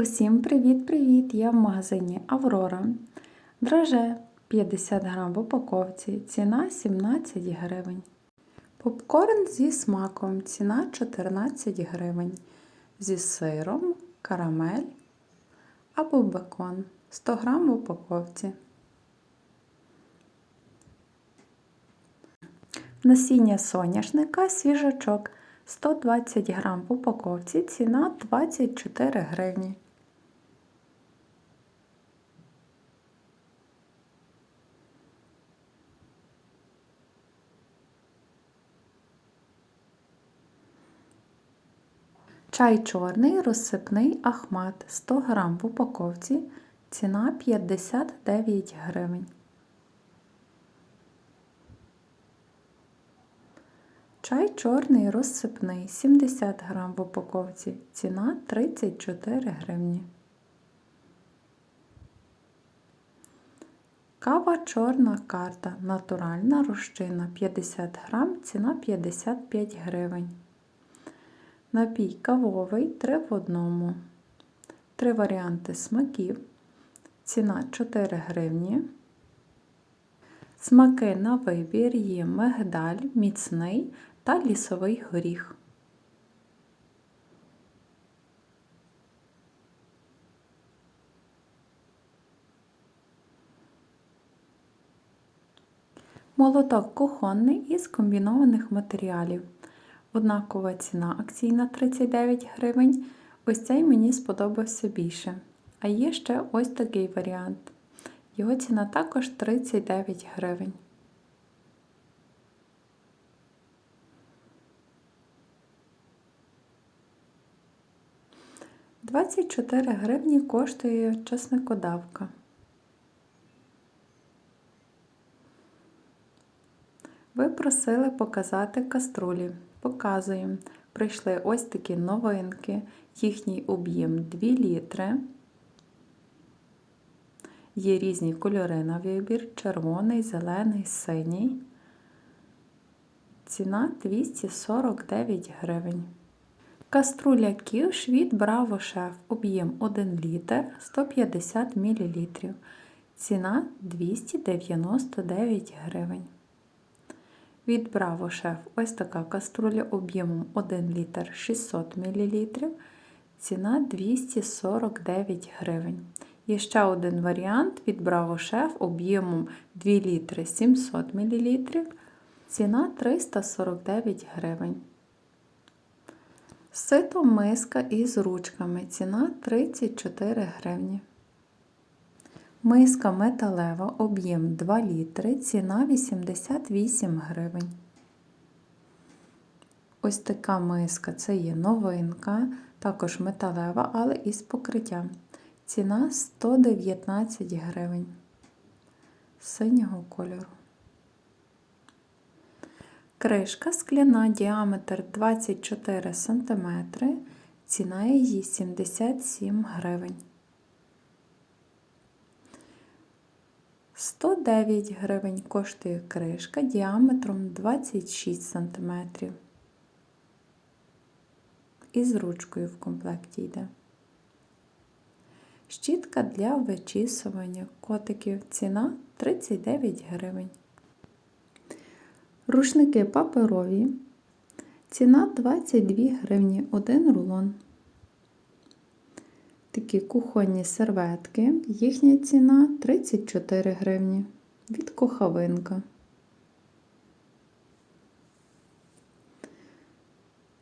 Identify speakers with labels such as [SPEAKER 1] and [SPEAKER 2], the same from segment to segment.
[SPEAKER 1] Усім привіт-привіт! Я в магазині Аврора. Драже 50 грам в упаковці, ціна 17 гривень. Попкорн зі смаком, ціна 14 гривень. Зі сиром, карамель або бекон 100 грам в упаковці. Насіння соняшника свіжачок 120 грам в упаковці, ціна 24 гривні. Чай чорний розсипний ахмат 100 грам в упаковці, ціна 59 гривень. Чай чорний розсипний 70 грам в упаковці, ціна 34 гривні. Кава чорна карта натуральна розчина 50 грам, ціна 55 гривень. Напій кавовий 3 в одному. Три варіанти смаків. Ціна 4 гривні. Смаки на вибір є мигдаль, міцний та лісовий горіх. Молоток кухонний із комбінованих матеріалів. Однакова ціна акційна 39 гривень. Ось цей мені сподобався більше. А є ще ось такий варіант. Його ціна також 39 гривень. Двадцять чотири гривні коштує часникодавка. Ви просили показати каструлі. Показуємо. Прийшли ось такі новинки, їхній об'єм 2 літри. Є різні кольори на вибір: червоний, зелений, синій. Ціна 249 гривень. Каструля ківш від Браво Шеф. Об'єм 1 літр 150 мл. Ціна 299 гривень. Від Браво Шеф ось така каструля об'ємом 1 літр 600 мл. Ціна 249 гривень. Є ще один варіант від Браво Шеф об'ємом 2 літри 700 мл. Ціна 349 гривень. Сито миска із ручками. Ціна 34 гривні. Миска металева, об'єм 2 літри, ціна 88 гривень. Ось така миска це є новинка, також металева, але із покриттям. Ціна 119 гривень синього кольору. Кришка скляна, діаметр 24 см, ціна її 77 гривень. 109 гривень коштує кришка діаметром 26 см. І з ручкою в комплекті йде. Щітка для вичісування котиків. Ціна 39 гривень. Рушники паперові. Ціна 22 гривні, один рулон. Такі кухонні серветки. Їхня ціна 34 гривні від кохавинка.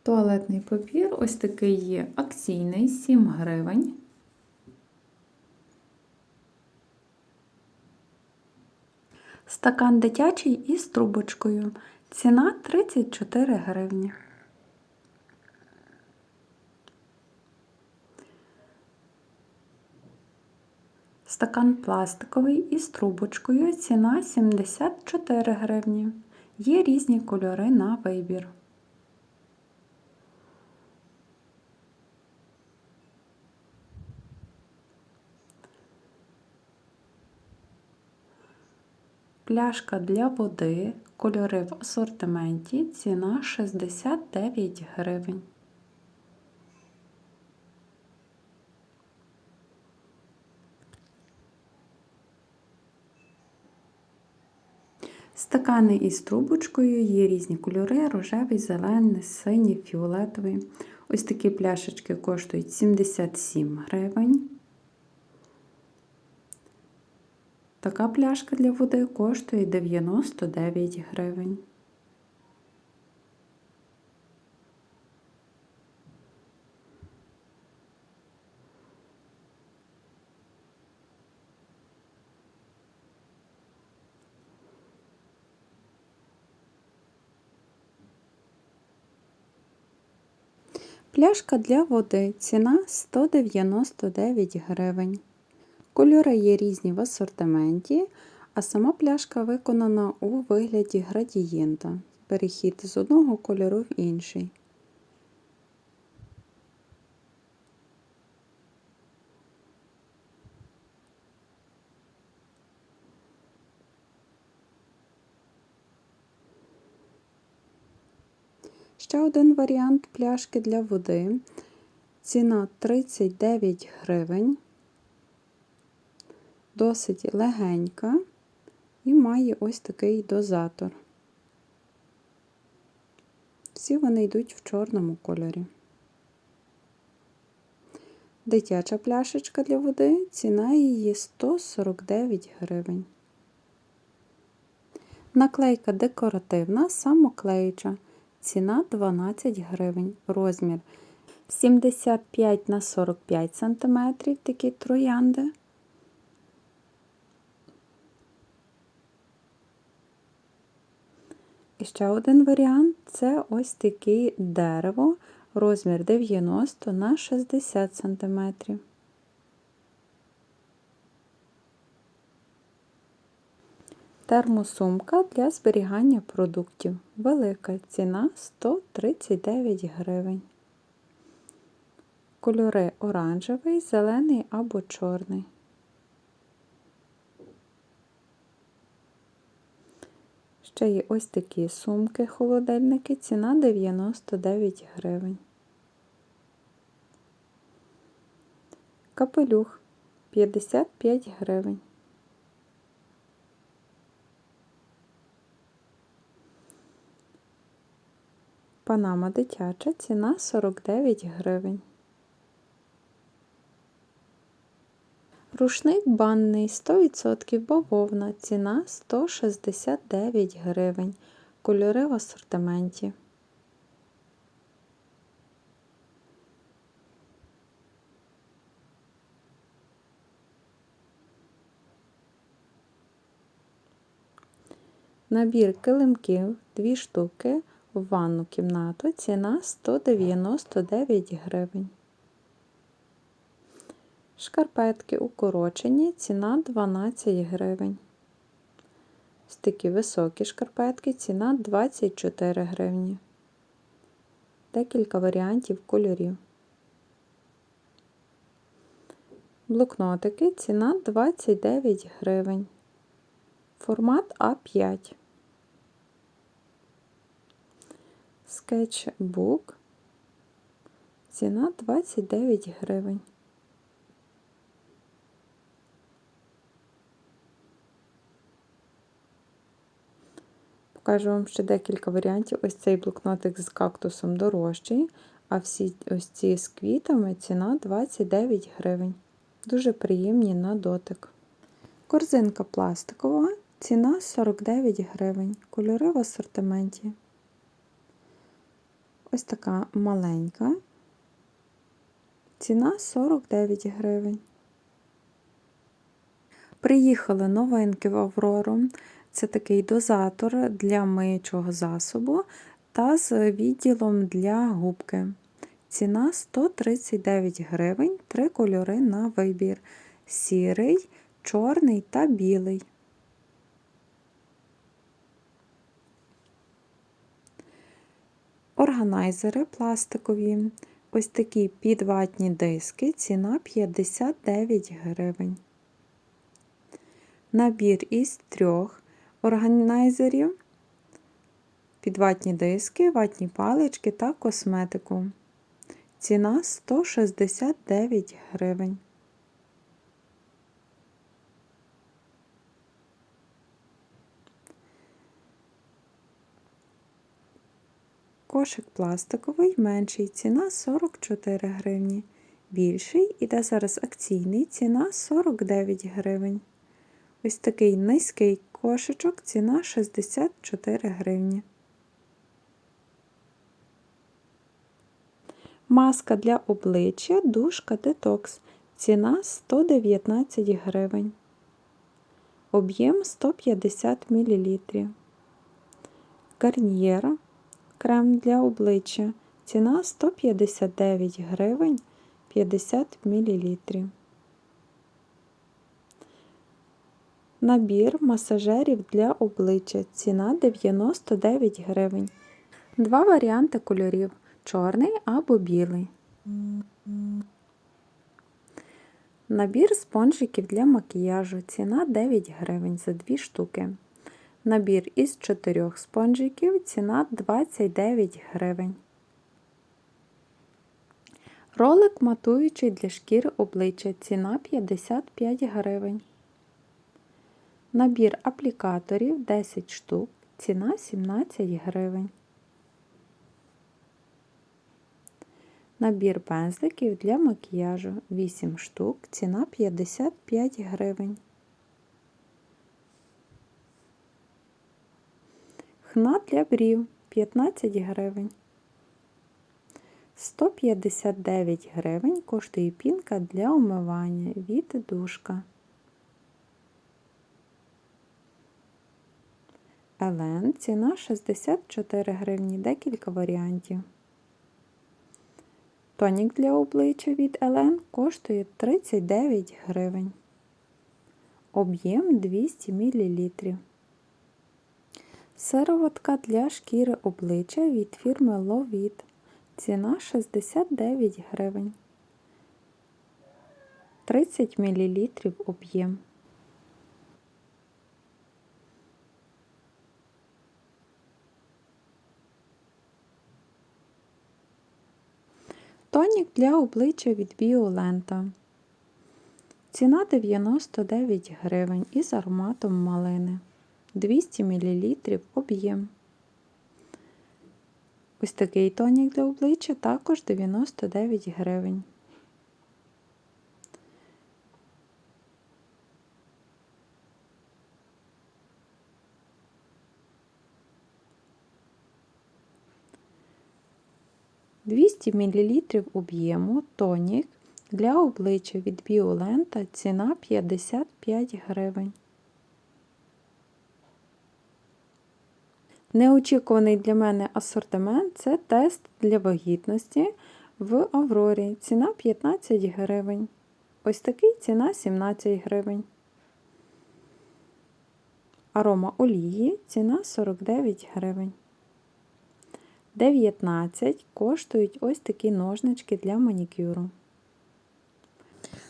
[SPEAKER 1] Туалетний папір ось такий є акційний 7 гривень. Стакан дитячий із трубочкою. Ціна 34 гривні. Стакан пластиковий із трубочкою. Ціна 74 гривні. Є різні кольори на вибір. Пляшка для води, кольори в асортименті, ціна 69 гривень. Стакани із трубочкою є різні кольори: рожевий, зелений, синій, фіолетовий. Ось такі пляшечки коштують 77 гривень. Така пляшка для води коштує 99 гривень. Пляшка для води. Ціна 199 гривень. Кольори є різні в асортименті, а сама пляшка виконана у вигляді градієнта. Перехід з одного кольору в інший. Ще один варіант пляшки для води. Ціна 39 гривень. Досить легенька і має ось такий дозатор. Всі вони йдуть в чорному кольорі. Дитяча пляшечка для води, ціна її 149 гривень. Наклейка декоративна, самоклеюча. Ціна 12 гривень. Розмір 75 на 45 см такі троянди. І ще один варіант це ось таке дерево, розмір 90 на 60 см. Термосумка для зберігання продуктів. Велика ціна 139 гривень. Кольори оранжевий, зелений або чорний. Ще є ось такі сумки-холодильники, ціна 99 гривень. Капелюх 55 гривень. Панама дитяча, ціна 49 гривень. Рушник банний 100% бавовна, ціна 169 гривень. Кольори в асортименті. Набір килимків 2 штуки ванну кімнату. Ціна 199 гривень. Шкарпетки укорочені, ціна 12 гривень. Ось високі шкарпетки, ціна 24 гривні. Декілька варіантів кольорів. Блокнотики ціна 29 гривень. Формат А5. Скетчбук. Ціна 29 гривень. Покажу вам ще декілька варіантів. Ось цей блокнотик з кактусом дорожчий, а всі ось ці з квітами ціна 29 гривень. Дуже приємні на дотик. Корзинка пластикова, ціна 49 гривень. Кольори в асортименті. Ось така маленька. Ціна 49 гривень. Приїхали новинки в Аврору. Це такий дозатор для миючого засобу та з відділом для губки. Ціна 139 гривень, три кольори на вибір: сірий, чорний та білий. Органайзери пластикові. Ось такі підватні диски, ціна 59 гривень. Набір із трьох органайзерів, підватні диски, ватні палички та косметику. Ціна 169 гривень. Кошик пластиковий, менший, ціна 44 гривні. Більший іде зараз акційний, ціна 49 гривень. Ось такий низький кошичок, ціна 64 гривні. Маска для обличчя душка детокс. Ціна 119 гривень. Об'єм 150 мл. Гарнієра крем для обличчя. Ціна 159 гривень 50 мл. Набір масажерів для обличчя. Ціна 99 гривень. Два варіанти кольорів чорний або білий. Набір спонжиків для макіяжу. Ціна 9 гривень за 2 штуки. Набір із 4 спонжиків. Ціна 29 гривень. Ролик матуючий для шкіри обличчя. Ціна 55 гривень. Набір аплікаторів 10 штук. Ціна 17 гривень. Набір пензликів для макіяжу 8 штук, ціна 55 гривень. Хна для брів 15 гривень. 159 гривень коштує пінка для умивання від душка. Елен ціна 64 гривні, декілька варіантів. Тонік для обличчя від Елен коштує 39 гривень. Об'єм 200 мл. Сироватка для шкіри обличчя від фірми Ловіт. Ціна 69 гривень. 30 мл об'єм. Тонік для обличчя від Біолента. Ціна 99 гривень із ароматом малини. 200 мл об'єм. Ось такий тонік для обличчя також 99 гривень. Двісті мл об'єму тонік для обличчя від Біолента ціна 55 гривень. Неочікуваний для мене асортимент це тест для вагітності в Аврорі. Ціна 15 гривень. Ось такий ціна 17 гривень. Арома олії ціна 49 гривень. 19 коштують ось такі ножнички для манікюру.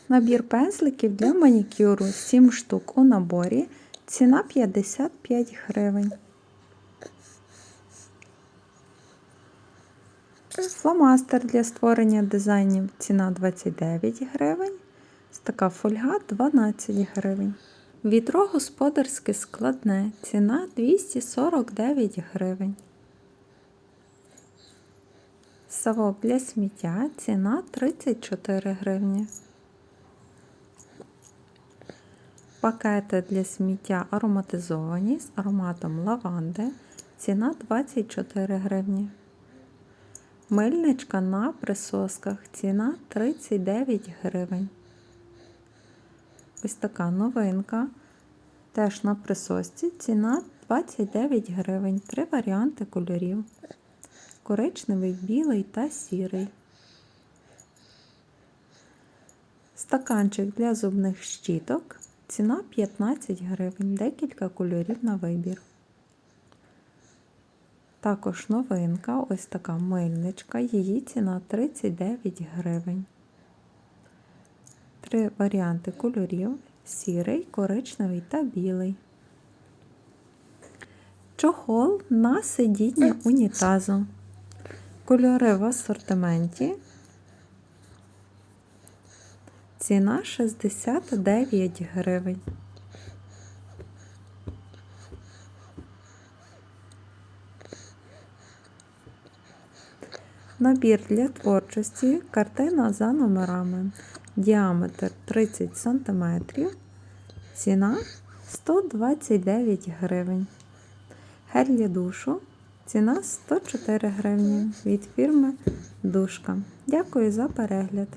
[SPEAKER 1] Набір пензликів для манікюру 7 штук у наборі. Ціна 55 гривень. Фломастер для створення дизайнів ціна 29 гривень. Така фольга 12 гривень. Відро господарське складне. Ціна 249 гривень. Савок для сміття ціна 34 гривні. Пакети для сміття ароматизовані з ароматом лаванди. Ціна 24 гривні. Мильничка на присосках. Ціна 39 гривень. Ось така новинка. Теж на присосці. Ціна 29 гривень. Три варіанти кольорів. Коричневий, білий та сірий. Стаканчик для зубних щіток. Ціна 15 гривень. Декілька кольорів на вибір. Також новинка, ось така мильничка, її ціна 39 гривень. Три варіанти кольорів: сірий, коричневий та білий. Чохол на сидіння унітазу. Кольори в асортименті. Ціна 69 гривень. Набір для творчості, картина за номерами. Діаметр 30 см. Ціна 129 гривень. Гель для душу. Ціна 104 гривні від фірми Душка. Дякую за перегляд.